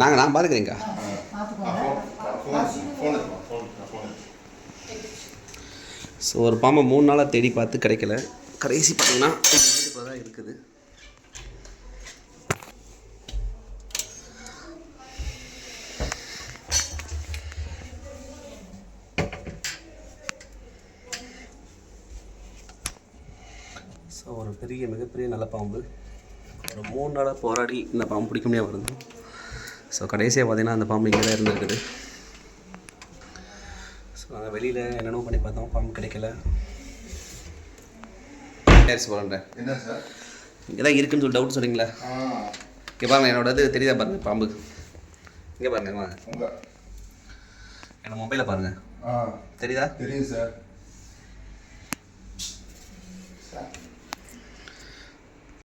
நாங்கள் நான் பார்த்துக்கிறேங்க்கா ஸோ ஒரு பாம்பை மூணு நாளாக தேடி பார்த்து கிடைக்கல. கடைசி பார்த்தீங்கன்னா வீட்டுக்குள்ள தான் இருக்குது. ஸோ ஒரு பெரிய மிகப்பெரிய நல்ல பாம்பு. ஒரு மூணு நாளாக போராடி இந்த பாம்பு பிடிக்க முடியாம வருது ஸோ கடைசியாக பார்த்தீங்கன்னா அந்த பாம்பு இங்கே தான் இருந்திருக்குது. ஸோ நாங்கள் வெளியில் என்னென்னமோ பண்ணி பார்த்தோம். பாம்பு கிடைக்கல. என்ன சார் இங்கே தான் இருக்குன்னு சொல்லி டவுட் சொன்னீங்களா? இங்கே பாருங்க என்னோட இது தெரியுதா பாருங்க பாம்பு. இங்கே பாருங்க என்னோட மொபைலை பாருங்க. தெரியுதா? தெரியும் சார் சார்